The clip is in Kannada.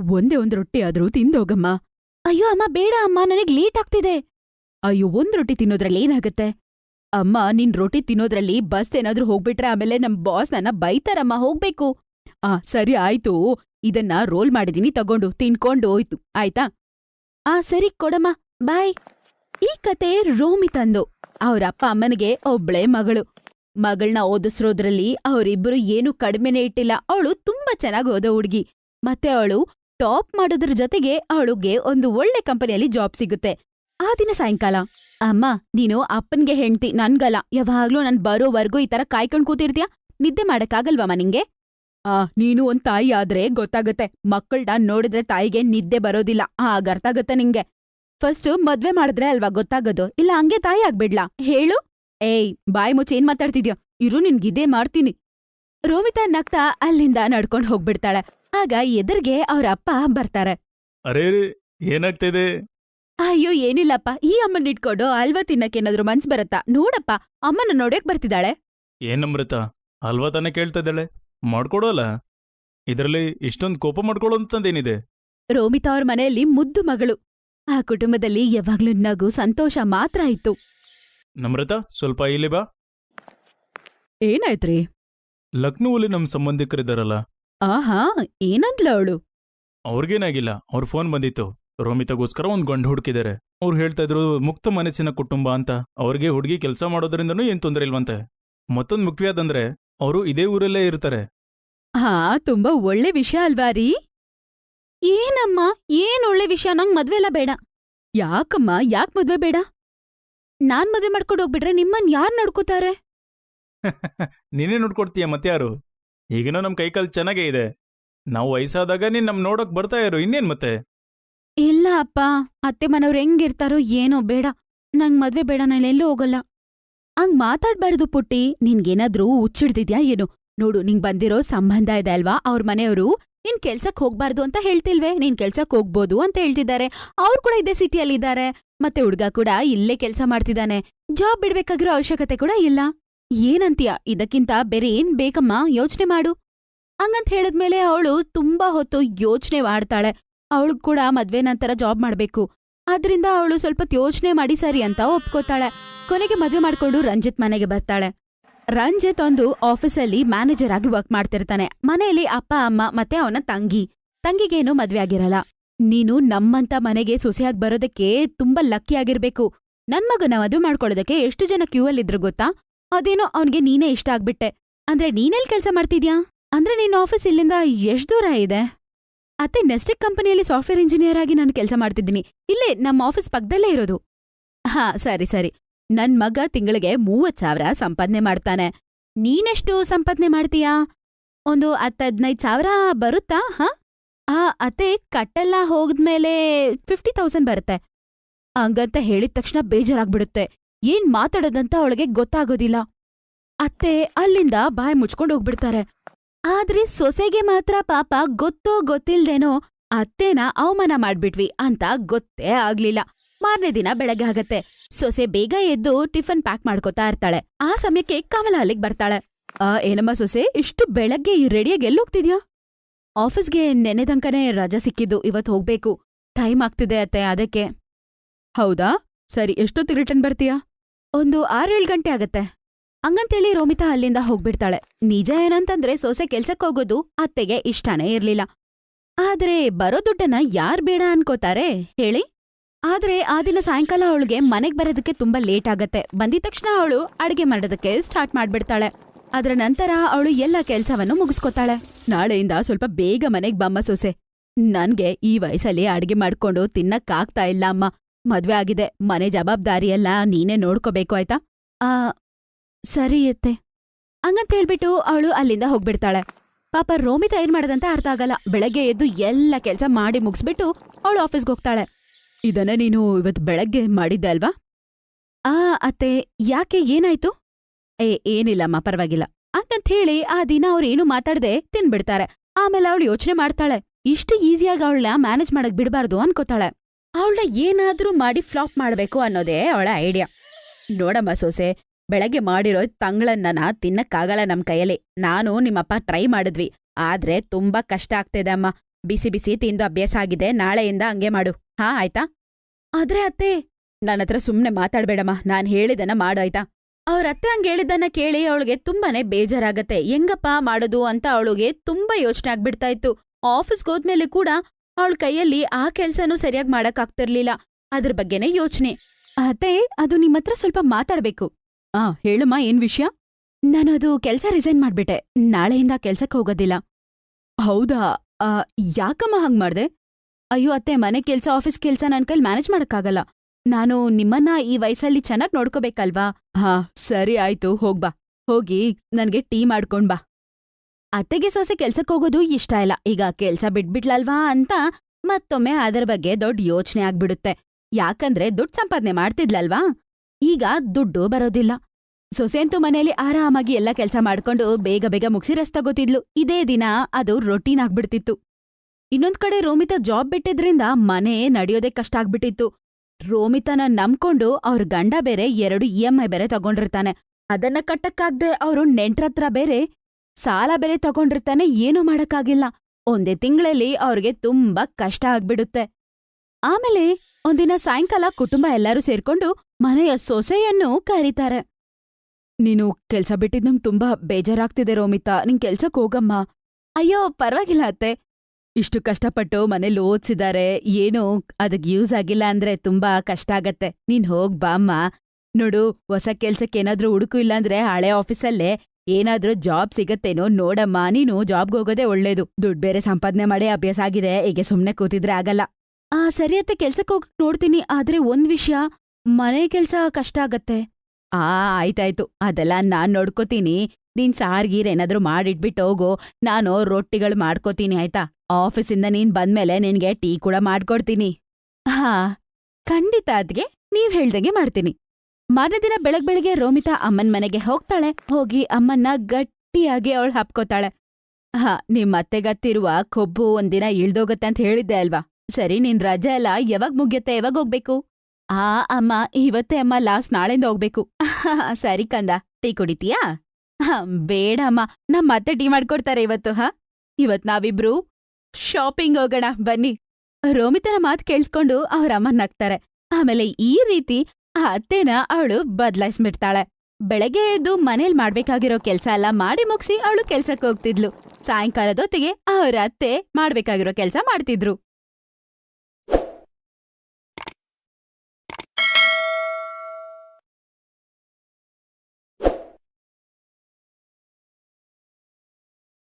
ಒಂದೇ ಒಂದ್ ರೊಟ್ಟಿ ಆದ್ರೂ ತಿಂದೋಗಮ್ಮ. ಅಯ್ಯೋ ಅಮ್ಮ ಬೇಡ ಅಮ್ಮ ನನಗೆ ಲೇಟ್ ಆಗ್ತಿದೆ. ಅಯ್ಯೋ ಒಂದ್ ರೊಟ್ಟಿ ತಿನ್ನೋದ್ರಲ್ಲಿ ಏನಾಗತ್ತೆ? ಅಮ್ಮ ನಿನ್ ರೊಟ್ಟಿ ತಿನ್ನೋದ್ರಲ್ಲಿ ಬಸ್ ಏನಾದ್ರೂ ಹೋಗ್ಬಿಟ್ರೆ ಆಮೇಲೆ ನಮ್ ಬಾಸ್ ನನ್ನ ಬೈತಾರಮ್ಮ ಹೋಗ್ಬೇಕು. ಆ ಸರಿ ಆಯ್ತು. ಇದನ್ನ ರೋಲ್ ಮಾಡಿದೀನಿ ತಗೊಂಡು ತಿನ್ಕೊಂಡು ಹೋಯ್ತು. ಆಯ್ತಾ? ಆ ಸರಿ ಕೊಡಮ್ಮ. ಬಾಯ್. ಈ ಕತೆ ರೋಮಿ ತಂದು ಅವ್ರ ಅಪ್ಪ ಅಮ್ಮನಿಗೆ ಒಬ್ಳೆ ಮಗಳು. ಮಗಳನ್ನ ಓದಿಸ್ರೋದ್ರಲ್ಲಿ ಅವರಿಬ್ಬರು ಏನು ಕಡಿಮೆನೇ ಇಟ್ಟಿಲ್ಲ. ಅವಳು ತುಂಬಾ ಚೆನ್ನಾಗಿ ಓದೋ ಹುಡುಗಿ. ಮತ್ತೆ ಅವಳು ಟಾಪ್ ಮಾಡೋದ್ರ ಜೊತೆಗೆ ಅವಳಿಗೆ ಒಂದು ಒಳ್ಳೆ ಕಂಪನಿಯಲ್ಲಿ ಜಾಬ್ ಸಿಗುತ್ತೆ. ಆ ದಿನ ಸಾಯಂಕಾಲ, ಅಮ್ಮ, ನೀನು ಅಪ್ಪನ್ಗೆ ಹೆಂಡ್ತಿ, ನನ್ಗಲ್ಲ. ಯಾವಾಗ್ಲೂ ನನ್ ಬರೋವರೆಗೂ ಈ ತರ ಕಾಯ್ಕೊಂಡ್ ಕೂತಿರ್ತೀಯ? ನಿದ್ದೆ ಮಾಡಕ್ಕಾಗಲ್ವಮ್ಮ ನಿಂಗೆ? ಆ, ನೀನು ಒಂದ್ ತಾಯಿ ಆದ್ರೆ ಗೊತ್ತಾಗುತ್ತೆ. ಮಕ್ಕಳನ್ನ ನೋಡಿದ್ರೆ ತಾಯಿಗೆ ನಿದ್ದೆ ಬರೋದಿಲ್ಲ. ಆಗ ಅರ್ಥ ಆಗುತ್ತೆ ನಿಂಗೆ. ಫಸ್ಟ್ ಮದ್ವೆ ಮಾಡಿದ್ರೆ ಅಲ್ವಾ ಗೊತ್ತಾಗೋದು? ಇಲ್ಲ ಹಂಗೆ ತಾಯಿ ಆಗ್ಬಿಡ್ಲಾ? ಹೇಳು. ಏಯ್, ಬಾಯಿ ಮುಚ್ಚಿ ಏನ್ ಮಾತಾಡ್ತಿದ್ಯಾ? ಇರು ನಿನ್ಗಿದೇ ಮಾಡ್ತೀನಿ. ರೋಮಿತಾ ನಗ್ತಾ ಅಲ್ಲಿಂದ ನಡ್ಕೊಂಡು ಹೋಗ್ಬಿಡ್ತಾಳೆ. ಆಗ ಎದುರಿಗೆ ಅವ್ರ ಅಪ್ಪ ಬರ್ತಾರೆ. ಅರೇ ಏನಾಗ್ತಿದೆ? ಅಯ್ಯೋ ಏನಿಲ್ಲಪ್ಪ. ಈ ಅಮ್ಮನ್ ಇಟ್ಕೊಂಡು ಅಲ್ವಾ ತಿನ್ನಕ್ಕೇನಾದ್ರೂ ಮನ್ಸ್ ಬರತ್ತಾ? ನೋಡಪ್ಪ ಅಮ್ಮನ ನೋಡಕ್ ಬರ್ತಿದ್ದಾಳೆ. ಏನ್ ಅಮೃತ ಅಲ್ವಾ ತಾನೇ ಕೇಳ್ತಾ ಇದ್ದಾಳೆ? ಮಾಡ್ಕೊಡೋಲ್ಲ? ಇದರಲ್ಲಿ ಇಷ್ಟೊಂದು ಕೋಪ ಮಾಡ್ಕೊಳ್ಳೋ ಅಂತಂದೇನಿದೆ? ರೋಮಿತಾ ಅವ್ರ ಮನೆಯಲ್ಲಿ ಮುದ್ದು ಮಗಳು. ಆ ಕುಟುಂಬದಲ್ಲಿ ಯಾವಾಗ್ಲೂ ನಗು ಸಂತೋಷ ಮಾತ್ರ ಇತ್ತು. ನಮ್ರತ ಸ್ವಲ್ಪ ಇಲ್ಲಿ ಬಾ. ಏನಾಯ್ತ್ರಿ? ಲಕ್ನೋವಲ್ಲಿ ನಮ್ಮ ಸಂಬಂಧಿಕರಿದ್ದಾರಲ್ಲ ಆಹಾ ಏನಂದ್ಲ ಅವಳು? ಅವ್ರಿಗೇನಾಗಿಲ್ಲ ಅವ್ರ ಫೋನ್ ಬಂದಿತ್ತು. ರೋಮಿತಾಗೋಸ್ಕರ ಒಂದ್ ಗಂಡು ಹುಡುಕಿದ್ದಾರೆ ಅವ್ರು ಹೇಳ್ತಾ ಇದ್ರು ಮುಕ್ತ ಮನಸ್ಸಿನ ಕುಟುಂಬ ಅಂತ. ಅವ್ರಿಗೆ ಹುಡುಗಿ ಕೆಲಸ ಮಾಡೋದ್ರಿಂದನೂ ಏನ್ ತೊಂದರೆ ಇಲ್ವಂತೆ? ಮತ್ತೊಂದ್ ಮುಖ್ಯವಾದಂದ್ರೆ ಅವರು ಇದೇ ಊರಲ್ಲೇ ಇರ್ತಾರೆ. ಹಾ ತುಂಬಾ ಒಳ್ಳೆ ವಿಷಯ ಅಲ್ವಾ ರೀ? ಏನಮ್ಮ ಏನ್ ಒಳ್ಳೆ ವಿಷಯ? ನಂಗ್ ಮದ್ವೆ ಎಲ್ಲ ಬೇಡ. ಯಾಕಮ್ಮ ಯಾಕ್ ಮದ್ವೆ ಬೇಡ? ನಾನ್ ಮದ್ವೆ ಮಾಡ್ಕೊಂಡು ಹೋಗ್ಬಿಟ್ರೆ ನಿಮ್ಮನ್ ಯಾರ್ ನೋಡ್ಕೋತಾರೆ? ನೀನೇ ನೋಡ್ಕೊಡ್ತೀಯ ಮತ್ಯಾರು ಈಗಿನೂ ನಮ್ ಕೈಕಲ್ ಚೆನ್ನಾಗೇ ಇದೆ. ನಾವು ವಯಸ್ಸಾದಾಗ ನೀನ್ ನಮ್ ನೋಡಕ್ ಬರ್ತಾ ಇರು ಇನ್ನೇನ್ ಮತ್ತೆ? ಇಲ್ಲ ಅಪ್ಪ, ಅತ್ತೆ ಮನವ್ರು ಹೆಂಗಿರ್ತಾರೋ ಏನೋ ಬೇಡ. ನಂಗ್ ಮದ್ವೆ ಬೇಡ, ನಾನು ಎಲ್ಲೂ ಹೋಗಲ್ಲ. ಹಂಗ್ ಮಾತಾಡ್ಬಾರ್ದು ಪುಟ್ಟಿ. ನಿನ್ಗೇನಾದ್ರೂ ಹುಚ್ಚಿಡ್ದಿದ್ಯಾ ಏನು? ನೋಡು, ನಿಂಗ್ ಬಂದಿರೋ ಸಂಬಂಧ ಇದೆ ಅಲ್ವಾ? ಅವ್ರ ಮನೆಯವರು ನಿನ್ ಕೆಲ್ಸಕ್ ಹೋಗ್ಬಾರ್ದು ಅಂತ ಹೇಳ್ತಿಲ್ವೇ? ನೀನ್ ಕೆಲ್ಸಕ್ ಹೋಗ್ಬೋದು ಅಂತ ಹೇಳ್ತಿದ್ದಾರೆ. ಅವ್ರು ಕೂಡ ಇದೇ ಸಿಟಿಯಲ್ಲಿದ್ದಾರೆ. ಮತ್ತೆ ಹುಡ್ಗ ಕೂಡ ಇಲ್ಲೇ ಕೆಲ್ಸ ಮಾಡ್ತಿದ್ದಾನೆ. ಜಾಬ್ ಬಿಡ್ಬೇಕಾಗಿರೋ ಅವಶ್ಯಕತೆ ಕೂಡ ಇಲ್ಲ. ಏನಂತೀಯ? ಇದಕ್ಕಿಂತ ಬೇರೆ ಏನ್ ಬೇಕಮ್ಮ? ಯೋಚನೆ ಮಾಡು. ಹಂಗಂತ ಹೇಳಿದ್ಮೇಲೆ ಅವಳು ತುಂಬಾ ಹೊತ್ತು ಯೋಚನೆ ಮಾಡ್ತಾಳೆ. ಅವಳು ಕೂಡ ಮದ್ವೆ ನಂತರ ಜಾಬ್ ಮಾಡ್ಬೇಕು. ಆದ್ರಿಂದ ಅವಳು ಸ್ವಲ್ಪ ಯೋಚನೆ ಮಾಡಿ ಸರಿ ಅಂತ ಒಪ್ಕೋತಾಳೆ. ಕೊನೆಗೆ ಮದ್ವೆ ಮಾಡ್ಕೊಂಡು ರಂಜಿತ್ ಮನೆಗೆ ಬರ್ತಾಳೆ. ರಂಜಿತ್ ಒಂದು ಆಫೀಸಲ್ಲಿ ಮ್ಯಾನೇಜರ್ ಆಗಿ ವರ್ಕ್ ಮಾಡ್ತಿರ್ತಾನೆ. ಮನೆಯಲ್ಲಿ ಅಪ್ಪ, ಅಮ್ಮ ಮತ್ತೆ ಅವನ ತಂಗಿ. ತಂಗಿಗೇನು ಮದ್ವೆ ಆಗಿರಲ್ಲ. ನೀನು ನಮ್ಮಂತ ಮನೆಗೆ ಸೊಸೆಯಾಗಿ ಬರೋದಕ್ಕೆ ತುಂಬಾ ಲಕ್ಕಿ ಆಗಿರ್ಬೇಕು. ನನ್ ಮಗನ ಮದ್ವೆ ಮಾಡ್ಕೊಳ್ಳೋದಕ್ಕೆ ಎಷ್ಟು ಜನ ಕ್ಯೂ ಅಲ್ಲಿದ್ರು ಗೊತ್ತಾ? ಅದೇನೋ ಅವನ್ಗೆ ನೀನೇ ಇಷ್ಟ ಆಗ್ಬಿಟ್ಟೆ. ಅಂದ್ರೆ ನೀನೆಲ್ಲಿ ಕೆಲಸ ಮಾಡ್ತಿದ್ಯಾ? ಅಂದ್ರೆ ನಿನ್ನ ಆಫೀಸ್ ಇಲ್ಲಿಂದ ಎಷ್ಟ್ ದೂರ ಇದೆ? ಅತ್ತೆ, ನೆಸ್ಟಿಕ್ ಕಂಪನಿಯಲ್ಲಿ ಸಾಫ್ಟ್ವೇರ್ ಇಂಜಿನಿಯರ್ ಆಗಿ ನಾನು ಕೆಲಸ ಮಾಡ್ತಿದ್ದೀನಿ. ಇಲ್ಲೇ ನಮ್ಮ ಆಫೀಸ್ ಪಕ್ಕದಲ್ಲೇ ಇರೋದು. ಹಾ, ಸರಿ ಸರಿ. ನನ್ ಮಗ ತಿಂಗಳಿಗೆ ಮೂವತ್ ಸಾವಿರ ಸಂಪಾದನೆ ಮಾಡ್ತಾನೆ. ನೀನೆಷ್ಟು ಸಂಪಾದನೆ ಮಾಡ್ತೀಯಾ? ಒಂದು ಹತ್ತು ಹದಿನೈದು ಸಾವಿರ ಬರುತ್ತಾ, ಹಾ? ಆ, ಅತ್ತೆ, ಕಟ್ಟೆಲ್ಲ ಹೋಗಿದ್ಮೇಲೆ ಫಿಫ್ಟಿ ತೌಸಂಡ್ ಬರುತ್ತೆ. ಹಂಗಂತ ಹೇಳಿದ ತಕ್ಷಣ ಬೇಜಾರಾಗ್ಬಿಡುತ್ತೆ. ಏನ್ ಮಾತಾಡೋದಂತ ಅವಳಿಗೆ ಗೊತ್ತಾಗೋದಿಲ್ಲ. ಅತ್ತೆ ಅಲ್ಲಿಂದ ಬಾಯ್ ಮುಚ್ಕೊಂಡು ಹೋಗ್ಬಿಡ್ತಾರೆ. ಆದ್ರೆ ಸೊಸೆಗೆ ಮಾತ್ರ ಪಾಪ ಗೊತ್ತೋ ಗೊತ್ತಿಲ್ದೇನೋ ಅತ್ತೇನ ಅವಮಾನ ಮಾಡ್ಬಿಟ್ವಿ ಅಂತ ಗೊತ್ತೇ ಆಗ್ಲಿಲ್ಲ. ಮಾರನೇ ದಿನ ಬೆಳಗ್ಗೆ ಆಗತ್ತೆ. ಸೊಸೆ ಬೇಗ ಎದ್ದು ಟಿಫನ್ ಪ್ಯಾಕ್ ಮಾಡ್ಕೊತಾ ಇರ್ತಾಳೆ. ಆ ಸಮಯಕ್ಕೆ ಕಮಲ ಅಲ್ಲಿಗೆ ಬರ್ತಾಳೆ. ಆ, ಏನಮ್ಮ ಸೊಸೆ, ಇಷ್ಟು ಬೆಳಗ್ಗೆ ಈ ರೆಡಿಯಾಗಿ ಎಲ್ಲೋಗ್ತಿದ್ಯಾ? ಆಫೀಸ್ಗೆ ನೆನೆ ತನಕನೇ ರಜಾ ಸಿಕ್ಕಿದ್ದು, ಇವತ್ ಹೋಗ್ಬೇಕು. ಟೈಮ್ ಆಗ್ತಿದೆ ಅತ್ತೆ, ಅದಕ್ಕೆ. ಹೌದಾ? ಸರಿ, ಎಷ್ಟೊತ್ತಿಗೆ ರಿಟರ್ನ್ ಬರ್ತೀಯಾ? ಒಂದು ಆರೇಳು ಗಂಟೆ ಆಗತ್ತೆ. ಹಂಗಂತೇಳಿ ರೋಮಿತಾ ಅಲ್ಲಿಂದ ಹೋಗ್ಬಿಡ್ತಾಳೆ. ನಿಜ ಏನಂತಂದ್ರೆ ಸೊಸೆ ಕೆಲ್ಸಕ್ಕೋಗೋದು ಅತ್ತೆಗೆ ಇಷ್ಟನೇ ಇರ್ಲಿಲ್ಲ. ಆದ್ರೆ ಬರೋ ದುಡ್ಡನ್ನ ಯಾರ್ ಬೇಡ ಅನ್ಕೋತಾರೆ? ಹೇಳಿ. ಆದ್ರೆ ಆ ದಿನ ಸಾಯಂಕಾಲ ಅವಳಿಗೆ ಮನೆಗ್ ಬರೋದಕ್ಕೆ ತುಂಬಾ ಲೇಟ್ ಆಗತ್ತೆ. ಬಂದಿದ ತಕ್ಷಣ ಅವಳು ಅಡಿಗೆ ಮಾಡೋದಕ್ಕೆ ಸ್ಟಾರ್ಟ್ ಮಾಡ್ಬಿಡ್ತಾಳೆ. ಅದ್ರ ನಂತರ ಅವಳು ಎಲ್ಲ ಕೆಲ್ಸವನ್ನು ಮುಗಿಸ್ಕೊತಾಳೆ. ನಾಳೆಯಿಂದ ಸ್ವಲ್ಪ ಬೇಗ ಮನೆಗ್ ಬಮ್ಮ ಸೊಸೆ. ನನ್ಗೆ ಈ ವಯಸ್ಸಲ್ಲಿ ಅಡಿಗೆ ಮಾಡ್ಕೊಂಡು ತಿನ್ನಕ್ಕಾಗ್ತಾ ಇಲ್ಲ ಅಮ್ಮ. ಮದ್ವೆ ಆಗಿದೆ. ಮನೆ ಜವಾಬ್ದಾರಿಯೆಲ್ಲ ನೀನೇ ನೋಡ್ಕೋಬೇಕು, ಆಯ್ತಾ? ಆ, ಸರಿ ಎತ್ತೆ ಹಂಗಂತ ಹೇಳ್ಬಿಟ್ಟು ಅವಳು ಅಲ್ಲಿಂದ ಹೋಗ್ಬಿಡ್ತಾಳೆ. ಪಾಪ ರೋಮಿತಾ ಏನ್ ಮಾಡದಂತ ಅರ್ಥ ಆಗಲ್ಲ. ಬೆಳಗ್ಗೆ ಎದ್ದು ಎಲ್ಲ ಕೆಲಸ ಮಾಡಿ ಮುಗಿಸ್ಬಿಟ್ಟು ಅವಳು ಆಫೀಸ್ಗೆ ಹೋಗ್ತಾಳೆ. ಇದನ್ನ ನೀನು ಇವತ್ ಬೆಳಗ್ಗೆ ಮಾಡಿದ್ದೆ ಅಲ್ವಾ? ಆ, ಅತ್ತೆ, ಯಾಕೆ? ಏನಾಯ್ತು? ಏ, ಏನಿಲ್ಲಮ್ಮ, ಪರವಾಗಿಲ್ಲ. ಹಂಗಂತ ಹೇಳಿ ಆ ದಿನ ಅವ್ರೇನು ಮಾತಾಡದೆ ತಿನ್ಬಿಡ್ತಾರೆ. ಆಮೇಲೆ ಅವಳು ಯೋಚನೆ ಮಾಡ್ತಾಳೆ. ಇಷ್ಟು ಈಸಿಯಾಗಿ ಅವಳನ್ನ ಮ್ಯಾನೇಜ್ ಮಾಡಕ್ ಬಿಡಬಾರ್ದು ಅನ್ಕೋತಾಳೆ. ಅವಳನ್ನ ಏನಾದ್ರೂ ಮಾಡಿ ಫ್ಲಾಪ್ ಮಾಡಬೇಕು ಅನ್ನೋದೇ ಅವಳ ಐಡಿಯಾ. ನೋಡಮ್ಮ ಸೊಸೆ, ಬೆಳಗ್ಗೆ ಮಾಡಿರೋ ತಂಗಳನ್ನ ತಿನ್ನಕ್ಕಾಗಲ್ಲ ನಮ್ಮ ಕೈಯಲ್ಲಿ. ನಾನು ನಿಮ್ಮಪ್ಪ ಟ್ರೈ ಮಾಡಿದ್ವಿ. ಆದ್ರೆ ತುಂಬಾ ಕಷ್ಟ ಆಗ್ತಿದೆ ಅಮ್ಮ. ಬಿಸಿ ಬಿಸಿ ತಿಂದು ಅಭ್ಯಾಸ ಆಗಿದೆ. ನಾಳೆಯಿಂದ ಹಂಗೆ ಮಾಡು. ಹಾ, ಆಯ್ತಾ? ಆದ್ರೆ ಅತ್ತೆ, ನನ್ನ ಹತ್ರ ಸುಮ್ಮನೆ ಮಾತಾಡ್ಬೇಡಮ್ಮ. ನಾನು ಹೇಳಿದನ್ನ ಮಾಡು, ಆಯ್ತಾ? ಅವ್ರ ಅತ್ತೆ ಹಂಗೆ ಹೇಳಿದ್ದನ್ನ ಕೇಳಿ ಅವಳಿಗೆ ತುಂಬಾನೇ ಬೇಜಾರಾಗತ್ತೆ. ಹೆಂಗಪ್ಪ ಮಾಡೋದು ಅಂತ ಅವಳಿಗೆ ತುಂಬಾ ಯೋಚನೆ ಆಗ್ಬಿಡ್ತಾ ಇತ್ತು. ಆಫೀಸ್ಗೋದ್ಮೇಲೆ ಕೂಡ ಅವಳ ಕೈಯಲ್ಲಿ ಆ ಕೆಲ್ಸನೂ ಸರಿಯಾಗಿ ಮಾಡಕ್ಕಾಗ್ತಿರ್ಲಿಲ್ಲ. ಅದ್ರ ಬಗ್ಗೆನೇ ಯೋಚನೆ. ಅತ್ತೆ ಅದು ನಿಮ್ಮತ್ರ ಸ್ವಲ್ಪ ಮಾತಾಡ್ಬೇಕು. ಆ ಹೇಳಮ್ಮ ಏನ್ ವಿಷಯ? ನಾನು ಅದು ಕೆಲ್ಸ ರಿಸೈನ್ ಮಾಡ್ಬಿಟ್ಟೆ. ನಾಳೆಯಿಂದ ಕೆಲ್ಸಕ್ಕೆ ಹೋಗೋದಿಲ್ಲ. ಹೌದಾ? ಆ, ಯಾಕಮ್ಮ ಹಂಗ್ ಮಾಡ್ದೆ? ಅಯ್ಯೋ ಅತ್ತೆ ಮನೆ ಕೆಲ್ಸ ಆಫೀಸ್ ಕೆಲ್ಸ ನನ್ ಕೈಲಿ ಮ್ಯಾನೇಜ್ ಮಾಡಕ್ಕಾಗಲ್ಲ. ನಾನು ನಿಮ್ಮನ್ನ ಈ ವಯಸ್ಸಲ್ಲಿ ಚೆನ್ನಾಗ್ ನೋಡ್ಕೋಬೇಕಲ್ವಾ? ಹಾ ಸರಿ ಆಯ್ತು ಹೋಗ್ಬಾ. ಹೋಗಿ ನನ್ಗೆ ಟೀ ಮಾಡ್ಕೊಂಡ್ ಬಾ. ಅತ್ತೆಗೆ ಸೊಸೆ ಕೆಲ್ಸಕ್ಕೆ ಹೋಗೋದು ಇಷ್ಟ ಇಲ್ಲ. ಈಗ ಕೆಲ್ಸ ಬಿಟ್ಬಿಟ್ಲಲ್ವಾ ಅಂತ ಮತ್ತೊಮ್ಮೆ ಅದರ ಬಗ್ಗೆ ದೊಡ್ಡ ಯೋಚನೆ ಆಗ್ಬಿಡುತ್ತೆ. ಯಾಕಂದ್ರೆ ದುಡ್ಡು ಸಂಪಾದನೆ ಮಾಡ್ತಿದ್ಲಲ್ವಾ? ಈಗ ದುಡ್ಡು ಬರೋದಿಲ್ಲ. ಸೊಸೆಂತೂ ಮನೆಯಲ್ಲಿ ಆರಾಮಾಗಿ ಎಲ್ಲ ಕೆಲಸ ಮಾಡ್ಕೊಂಡು ಬೇಗ ಬೇಗ ಮುಗಿಸಿ ರಸ್ ತಗೋತಿದ್ಲು. ಇದೇ ದಿನ ಅದು ರೊಟೀನ್ ಆಗ್ಬಿಡ್ತಿತ್ತು. ಇನ್ನೊಂದ್ ಕಡೆ ರೋಮಿತಾ ಜಾಬ್ ಬಿಟ್ಟಿದ್ರಿಂದ ಮನೆ ನಡೆಯೋದೇ ಕಷ್ಟ ಆಗ್ಬಿಟ್ಟಿತ್ತು. ರೋಮಿತಾನ ನಂಬ್ಕೊಂಡು ಅವ್ರ ಗಂಡ ಬೇರೆ ಎರಡು ಇ ಎಂ ಐ ಬೇರೆ ತಗೊಂಡಿರ್ತಾನೆ. ಅದನ್ನ ಕಟ್ಟಕ್ಕಾಗ್ದೆ ಅವರು ನೆಂಟ್ರತ್ರ ಬೇರೆ ಸಾಲ ಬೆಲೆ ತಗೊಂಡಿರ್ತಾನೆ ಏನೂ ಮಾಡಕ್ಕಾಗಿಲ್ಲ. ಒಂದೇ ತಿಂಗಳಲ್ಲಿ ಅವ್ರಿಗೆ ತುಂಬಾ ಕಷ್ಟ ಆಗ್ಬಿಡುತ್ತೆ. ಆಮೇಲೆ ಒಂದಿನ ಸಾಯಂಕಾಲ ಕುಟುಂಬ ಎಲ್ಲರೂ ಸೇರ್ಕೊಂಡು ಮನೆಯ ಸೊಸೆಯನ್ನು ಕರೀತಾರೆ. ನೀನು ಕೆಲ್ಸ ಬಿಟ್ಟಿದ್ ನಂಗ್ ತುಂಬಾ ಬೇಜಾರಾಗ್ತಿದೆ ರೋಮಿತಾ, ನಿನ್ ಕೆಲ್ಸಕ್ ಹೋಗಮ್ಮ. ಅಯ್ಯೋ, ಪರವಾಗಿಲ್ಲ ಅತ್ತೆ. ಇಷ್ಟು ಕಷ್ಟಪಟ್ಟು ಮನೇಲಿ ಓದ್ಸಿದ್ದಾರೆ ಏನೂ ಅದಕ್ ಯೂಸ್ ಆಗಿಲ್ಲ ಅಂದ್ರೆ ತುಂಬಾ ಕಷ್ಟ ಆಗತ್ತೆ. ನೀನ್ ಹೋಗ್ ಬಾ ಅಮ್ಮ ನೋಡು, ಹೊಸ ಕೆಲ್ಸಕ್ಕೆ ಏನಾದ್ರೂ ಹುಡುಕು ಇಲ್ಲಾಂದ್ರೆ ಹಳೆ ಆಫೀಸಲ್ಲೇ ಏನಾದ್ರೂ ಜಾಬ್ ಸಿಗತ್ತೇನೋ ನೋಡಮ್ಮ ನೀನು ಜಾಬ್ಗೆ ಹೋಗೋದೇ ಒಳ್ಳೇದು. ದುಡ್ಡು ಬೇರೆ ಸಂಪಾದನೆ ಮಾಡಿ ಅಭ್ಯಾಸ ಆಗಿದೆ ಹೀಗೆ ಸುಮ್ನೆ ಕೂತಿದ್ರೆ ಆಗಲ್ಲ. ಆ ಸರಿ ಅತ್ತೆ ಕೆಲ್ಸಕ್ಕೆ ಹೋಗಕ್ ನೋಡ್ತೀನಿ ಆದ್ರೆ ಒಂದ್ ವಿಷಯ ಮನೆ ಕೆಲ್ಸ ಕಷ್ಟ ಆಗತ್ತೆ. ಆ ಆಯ್ತಾಯ್ತು. ಅದೆಲ್ಲ ನಾನ್ ನೋಡ್ಕೋತೀನಿ. ನೀನ್ ಸಾರ್ಗೀರ್ ಏನಾದ್ರೂ ಮಾಡಿಟ್ಬಿಟ್ಟು ಹೋಗು. ನಾನು ರೊಟ್ಟಿಗಳು ಮಾಡ್ಕೋತೀನಿ ಆಯ್ತಾ? ಆಫೀಸಿಂದ ನೀನ್ ಬಂದ್ಮೇಲೆ ನಿನ್ಗೆ ಟೀ ಕೂಡ ಮಾಡ್ಕೊಡ್ತೀನಿ. ಹಾ ಖಂಡಿತ ಅದ್ಗೆ ನೀವ್ ಹೇಳ್ದಂಗೆ ಮಾಡ್ತೀನಿ. ಮಾರನೇ ಬೆಳಗ್ ಬೆಳಗ್ಗೆ ರೋಮಿತಾ ಅಮ್ಮನ್ ಮನೆಗೆ ಹೋಗ್ತಾಳೆ. ಹೋಗಿ ಅಮ್ಮನ್ನ ಗಟ್ಟಿಯಾಗಿ ಅವಳು ಹಪ್ಕೋತಾಳೆ. ಹಾ ನಿಮ್ ಅತ್ತೆಗತ್ತಿರುವ ಕೊಬ್ಬು ಒಂದಿನ ಇಳ್ದೋಗತ್ತೆ ಅಂತ ಹೇಳಿದ್ದೆ ಅಲ್ವಾ? ಸರಿ ನಿನ್ ರಜೆ ಎಲ್ಲ ಯಾವಾಗ ಮುಗಿಯತ್ತೆ? ಯಾವಾಗ ಹೋಗ್ಬೇಕು? ಆ ಅಮ್ಮ ಇವತ್ತೇ ಅಮ್ಮ ಲಾಸ್ಟ್ ನಾಳೆಯಿಂದ ಹೋಗ್ಬೇಕು. ಸರಿ ಕಂದ ಟೀ ಕುಡಿತೀಯಾ? ಹ, ಬೇಡ ಅಮ್ಮ ನಮ್ಮ ಮತ್ತೆ ಟೀ ಮಾಡ್ಕೊಡ್ತಾರೆ ಇವತ್ತು ಹಾ? ಇವತ್ ನಾವಿಬ್ರು ಶಾಪಿಂಗ್ ಹೋಗೋಣ ಬನ್ನಿ. ರೋಮಿತನ ಮಾತ್ ಕೇಳಿಸ್ಕೊಂಡು ಅವ್ರ ಅಮ್ಮ ನಗ್ತಾರೆ. ಆಮೇಲೆ ಈ ರೀತಿ ಅತ್ತೆನ ಅವಳು ಬದ್ಲಾಯಿಸ್ಬಿಡ್ತಾಳೆ. ಬೆಳಗ್ಗೆ ಎದ್ದು ಮನೇಲಿ ಮಾಡ್ಬೇಕಾಗಿರೋ ಕೆಲ್ಸ ಎಲ್ಲ ಮಾಡಿ ಮುಗಿಸಿ ಅವಳು ಕೆಲ್ಸಕ್ಕೆ ಹೋಗ್ತಿದ್ಲು. ಸಾಯಂಕಾಲದೊತ್ತಿಗೆ ಅವ್ರ ಅತ್ತೆ ಮಾಡ್ಬೇಕಾಗಿರೋ ಕೆಲ್ಸ ಮಾಡ್ತಿದ್ರು.